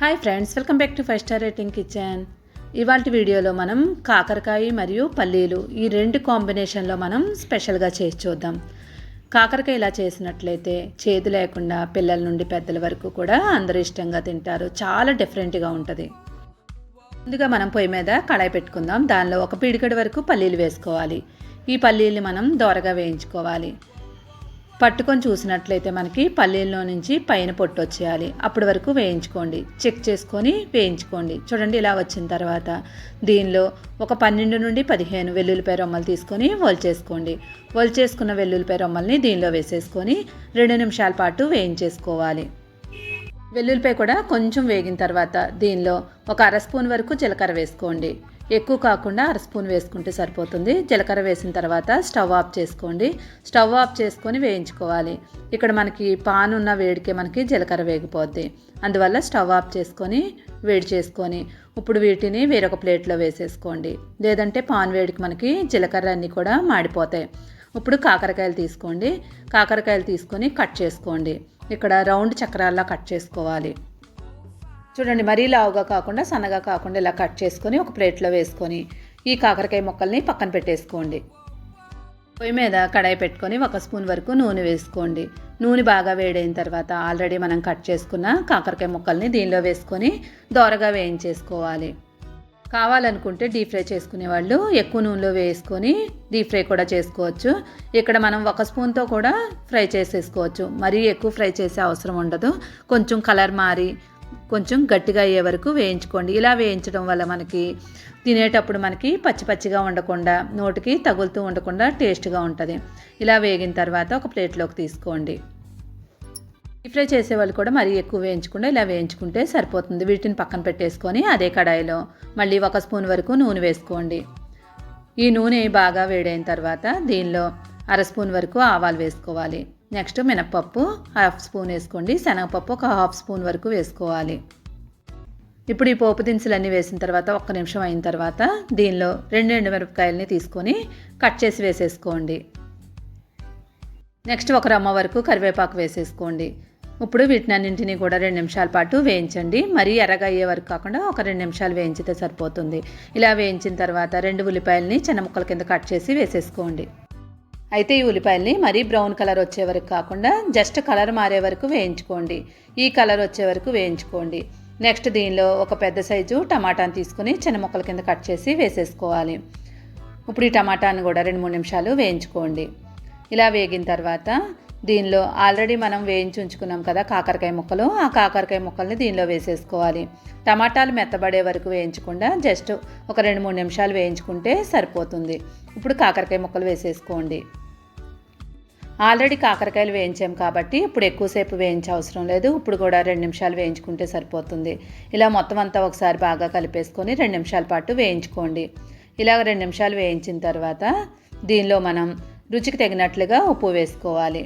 Hi friends welcome back to five star rating kitchen ఇవాళ వీడియోలో మనం కాకరకాయ మరియు పల్లీలు ఈ రెండు కాంబినేషన్లో మనం స్పెషల్గా చేసి చూద్దాం. కాకరకాయ ఇలా చేసినట్లయితే చేదు లేకుండా పిల్లల నుండి పెద్దల వరకు కూడా అందరూ ఇష్టంగా తింటారు. చాలా డిఫరెంట్గా ఉంటుంది. ముందుగా మనం పొయ్యి మీద కడాయి పెట్టుకుందాం. దానిలో ఒక పిడికడి వరకు పల్లీలు వేసుకోవాలి. ఈ పల్లీలు మనం దోరగా వేయించుకోవాలి. పట్టుకొని చూసినట్లయితే మనకి పల్లీల్లో నుంచి పైన పొట్టు వచ్చేయాలి. అప్పటి వరకు వేయించుకోండి. చెక్ చేసుకొని వేయించుకోండి. చూడండి ఇలా వచ్చిన తర్వాత దీనిలో ఒక పన్నెండు నుండి పదిహేను వెల్లుల్లిపాయ రొమ్మలు తీసుకొని చేసుకోండి చేసుకున్న వెల్లుల్లిపాయ రొమ్మల్ని దీనిలో వేసేసుకొని రెండు నిమిషాల పాటు వేయించేసుకోవాలి. వెల్లుల్లిపాయ కూడా కొంచెం వేగిన తర్వాత దీనిలో ఒక అర స్పూన్ వరకు జీలకర్ర వేసుకోండి. ఎక్కువ కాకుండా అర స్పూన్ వేసుకుంటే సరిపోతుంది. జీలకర్ర వేసిన తర్వాత స్టవ్ ఆఫ్ చేసుకోండి. స్టవ్ ఆఫ్ చేసుకొని వేయించుకోవాలి. ఇక్కడ మనకి పాన్ ఉన్న వేడికే మనకి జీలకర్ర వేగిపోద్ది. అందువల్ల స్టవ్ ఆఫ్ చేసుకొని వేడి చేసుకొని ఇప్పుడు వీటిని వేరొక ప్లేట్లో వేసేసుకోండి. లేదంటే పాన్ వేడికి మనకి జీలకర్ర అన్నీ కూడా మాడిపోతాయి. ఇప్పుడు కాకరకాయలు తీసుకోండి. కాకరకాయలు తీసుకొని కట్ చేసుకోండి. ఇక్కడ రౌండ్ చక్రాల్లా కట్ చేసుకోవాలి. చూడండి మరీ లావుగా కాకుండా సన్నగా కాకుండా ఇలా కట్ చేసుకొని ఒక ప్లేట్లో వేసుకొని ఈ కాకరకాయ ముక్కల్ని పక్కన పెట్టేసుకోండి. పొయ్యి మీద కడాయి పెట్టుకొని ఒక స్పూన్ వరకు నూనె వేసుకోండి. నూనె బాగా వేడైన తర్వాత ఆల్రెడీ మనం కట్ చేసుకున్న కాకరకాయ ముక్కల్ని దీనిలో వేసుకొని దోరగా వేయించేసుకోవాలి. కావాలనుకుంటే డీప్ ఫ్రై చేసుకునే వాళ్ళు ఎక్కువ నూనెలో వేసుకొని డీప్ ఫ్రై కూడా చేసుకోవచ్చు. ఇక్కడ మనం ఒక స్పూన్తో కూడా ఫ్రై చేసేసుకోవచ్చు. మరీ ఎక్కువ ఫ్రై చేసే అవసరం ఉండదు. కొంచెం కలర్ మారి కొంచెం గట్టిగా అయ్యే వరకు వేయించుకోండి. ఇలా వేయించడం వల్ల మనకి తినేటప్పుడు మనకి పచ్చి పచ్చిగా ఉండకుండా నోటికి తగులుతూ ఉండకుండా టేస్ట్గా ఉంటుంది. ఇలా వేగిన తర్వాత ఒక ప్లేట్లోకి తీసుకోండి. ఫ్రై చేసే వాళ్ళు కూడా మరీ ఎక్కువ వేయించకుండా ఇలా వేయించుకుంటే సరిపోతుంది. వీటిని పక్కన పెట్టేసుకొని అదే కడాయిలో మళ్ళీ ఒక స్పూన్ వరకు నూనె వేసుకోండి. ఈ నూనె బాగా వేడైన తర్వాత దీనిలో అర స్పూన్ వరకు ఆవాలు వేసుకోవాలి. నెక్స్ట్ మినప్పప్పు హాఫ్ స్పూన్ వేసుకోండి. శనగపప్పు ఒక హాఫ్ స్పూన్ వరకు వేసుకోవాలి. ఇప్పుడు ఈ పోపు దినుసులన్నీ వేసిన తర్వాత ఒక్క నిమిషం అయిన తర్వాత దీనిలో రెండు ఎండు మిరపకాయలని తీసుకొని కట్ చేసి వేసేసుకోండి. నెక్స్ట్ ఒక రమ్మ వరకు కరివేపాకు వేసేసుకోండి. ఇప్పుడు వీటినన్నింటినీ కూడా రెండు నిమిషాల పాటు వేయించండి. మరీ ఎర్రగా అయ్యే వరకు కాకుండా ఒక రెండు నిమిషాలు వేయించితే సరిపోతుంది. ఇలా వేయించిన తర్వాత రెండు ఉల్లిపాయలని చిన్న ముక్కల కింద కట్ చేసి వేసేసుకోండి. అయితే ఈ ఉల్లిపాయల్ని మరీ బ్రౌన్ కలర్ వచ్చే వరకు కాకుండా జస్ట్ కలర్ మారే వరకు వేయించుకోండి. ఈ కలర్ వచ్చే వరకు వేయించుకోండి. నెక్స్ట్ దీనిలో ఒక పెద్ద సైజు టమాటాని తీసుకుని చిన్న ముక్కల కింద కట్ చేసి వేసేసుకోవాలి. ఇప్పుడు ఈ టమాటాని కూడా రెండు మూడు నిమిషాలు వేయించుకోండి. ఇలా వేగిన తర్వాత దీనిలో ఆల్రెడీ మనం వేయించి ఉంచుకున్నాం కదా కాకరకాయ ముక్కలు. ఆ కాకరకాయ ముక్కల్ని దీనిలో వేసేసుకోవాలి. టమాటాలు మెత్తబడే వరకు వేయించకుండా జస్ట్ ఒక రెండు మూడు నిమిషాలు వేయించుకుంటే సరిపోతుంది. ఇప్పుడు కాకరకాయ ముక్కలు వేసేసుకోండి. ఆల్రెడీ కాకరకాయలు వేయించాం కాబట్టి ఇప్పుడు ఎక్కువసేపు వేయించే అవసరం లేదు. ఇప్పుడు కూడా రెండు నిమిషాలు వేయించుకుంటే సరిపోతుంది. ఇలా మొత్తం అంతా ఒకసారి బాగా కలిపేసుకొని రెండు నిమిషాల పాటు వేయించుకోండి. ఇలాగ రెండు నిమిషాలు వేయించిన తర్వాత దీనిలో మనం రుచికి తగినట్లుగా ఉప్పు వేసుకోవాలి.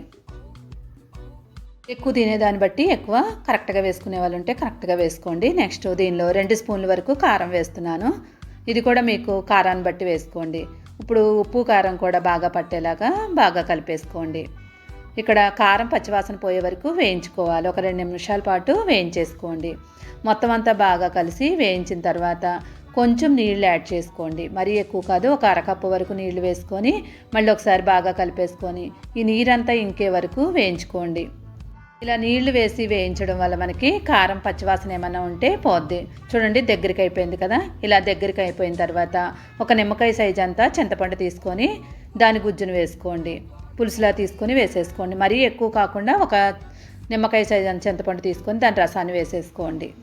ఎక్కువ తినేదాన్ని బట్టి ఎక్కువ కరెక్ట్గా వేసుకునే వాళ్ళు ఉంటే కరెక్ట్గా వేసుకోండి. నెక్స్ట్ దీనిలో రెండు స్పూన్ల వరకు కారం వేస్తున్నాను. ఇది కూడా మీకు కారాన్ని బట్టి వేసుకోండి. ఇప్పుడు ఉప్పు కారం కూడా బాగా పట్టేలాగా బాగా కలిపేసుకోండి. ఇక్కడ కారం పచ్చివాసన పోయే వరకు వేయించుకోవాలి. ఒక రెండు నిమిషాల పాటు వేయించేసుకోండి. మొత్తం అంతా బాగా కలిసి వేయించిన తర్వాత కొంచెం నీళ్ళు యాడ్ చేసుకోండి. మరీ ఎక్కువ కాదు ఒక అరకప్పు వరకు నీళ్ళు వేసుకొని మళ్ళీ ఒకసారి బాగా కలిపేసుకొని ఈ నీరంతా ఇంకే వరకు వేయించుకోండి. ఇలా నీళ్ళు వేసి వేయించడం వల్ల మనకి కారం పచ్చివాసన ఏమైనా ఉంటే పోద్ది. చూడండి దగ్గరికి అయిపోయింది కదా? ఇలా దగ్గరికి అయిపోయిన తర్వాత ఒక నిమ్మకాయ సైజ్ అంతా చింతపండు తీసుకొని దాని గుజ్జును వేసుకోండి. పులుసులా తీసుకొని వేసేసుకోండి. మరీ ఎక్కువ కాకుండా ఒక నిమ్మకాయ సైజ్ అంత చింతపండు తీసుకొని దాని రసాన్ని వేసేసుకోండి.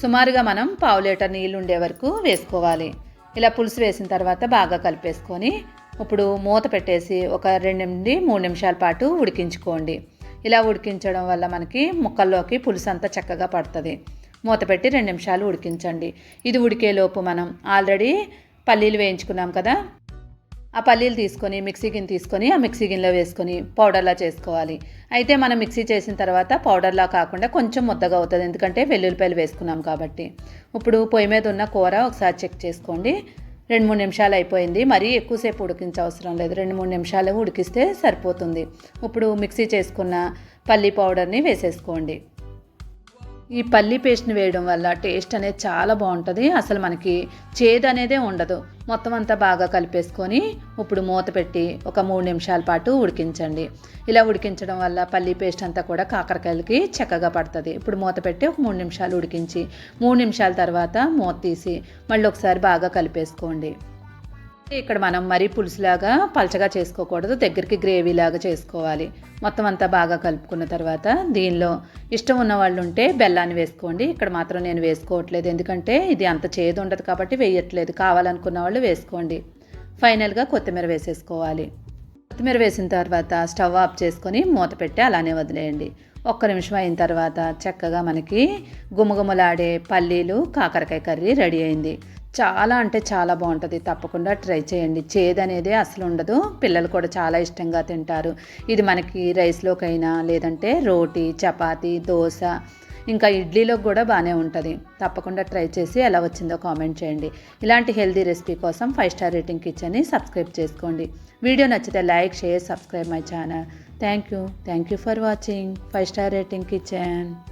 సుమారుగా మనం పావు లీటర్ నీళ్ళు ఉండే వరకు వేసుకోవాలి. ఇలా పులుసు వేసిన తర్వాత బాగా కలిపేసుకొని ఇప్పుడు మూత పెట్టేసి ఒక రెండు నుండి మూడు నిమిషాల పాటు ఉడికించుకోండి. ఇలా ఉడికించడం వల్ల మనకి ముక్కల్లోకి పులుసు అంతా చక్కగా పడుతుంది. మూత పెట్టి రెండు నిమిషాలు ఉడికించండి. ఇది ఉడికేలోపు మనం ఆల్రెడీ పల్లీలు వేయించుకున్నాం కదా? ఆ పల్లీలు తీసుకొని మిక్సీ గిన్నె తీసుకొని ఆ మిక్సీ గిన్నెలో వేసుకొని పౌడర్లా చేసుకోవాలి. అయితే మనం మిక్సీ చేసిన తర్వాత పౌడర్లా కాకుండా కొంచెం ముద్దగా అవుతుంది. ఎందుకంటే వెల్లుల్లిపాయలు వేసుకున్నాం కాబట్టి. ఇప్పుడు పొయ్యి మీద ఉన్న కూర ఒకసారి చెక్ చేసుకోండి. రెండు మూడు నిమిషాలు అయిపోయింది. మరీ ఎక్కువసేపు ఉడికించే అవసరం లేదు. రెండు మూడు నిమిషాలు ఉడికిస్తే సరిపోతుంది. ఇప్పుడు మిక్సీ చేసుకున్న పల్లీ పౌడర్ని వేసేసుకోండి. ఈ పల్లి పేస్ట్ని వేయడం వల్ల టేస్ట్ అనేది చాలా బాగుంటుంది. అసలు మనకి చేదు అనేదే ఉండదు. మొత్తం అంతా బాగా కలిపేసుకొని ఇప్పుడు మూత పెట్టి ఒక మూడు నిమిషాల పాటు ఉడికించండి. ఇలా ఉడికించడం వల్ల పల్లి పేస్ట్ అంతా కూడా కాకరకాయలకి చక్కగా పడుతుంది. ఇప్పుడు మూత పెట్టి ఒక మూడు నిమిషాలు ఉడికించి మూడు నిమిషాల తర్వాత మూత తీసి మళ్ళీ ఒకసారి బాగా కలిపేసుకోండి. ఇక్కడ మనం మరీ పులుసులాగా పలచగా చేసుకోకూడదు దగ్గరికి గ్రేవీ లాగా చేసుకోవాలి. మొత్తం అంతా బాగా కలుపుకున్న తర్వాత దీనిలో ఇష్టం ఉన్న వాళ్ళు ఉంటే బెల్లాన్ని వేసుకోండి. ఇక్కడ మాత్రం నేను వేసుకోవట్లేదు ఎందుకంటే ఇది అంత చేదు ఉండదు కాబట్టి వేయట్లేదు. కావాలనుకున్న వాళ్ళు వేసుకోండి. ఫైనల్గా కొత్తిమీర వేసేసుకోవాలి. కొత్తిమీర వేసిన తర్వాత స్టవ్ ఆఫ్ చేసుకొని మూత పెట్టి అలానే వదిలేయండి. ఒక్క నిమిషం అయిన తర్వాత చక్కగా మనకి గుమగుమలాడే పల్లీలు కాకరకాయ కర్రీ రెడీ అయింది. చాలా అంటే చాలా బాగుంటుంది. తప్పకుండా ట్రై చేయండి. చేదు అనేది అసలు ఉండదు. పిల్లలు కూడా చాలా ఇష్టంగా తింటారు. ఇది మనకి రైస్లోకైనా లేదంటే రోటీ చపాతి దోశ ఇంకా ఇడ్లీలో కూడా బాగానే ఉంటుంది. తప్పకుండా ట్రై చేసి ఎలా వచ్చిందో కామెంట్ చేయండి. ఇలాంటి హెల్తీ రెసిపీ కోసం ఫైవ్ స్టార్ రేటింగ్ కిచెన్ని సబ్స్క్రైబ్ చేసుకోండి. వీడియో నచ్చితే like share subscribe my channel. Thank you. Thank you for watching. Five star rating kitchen.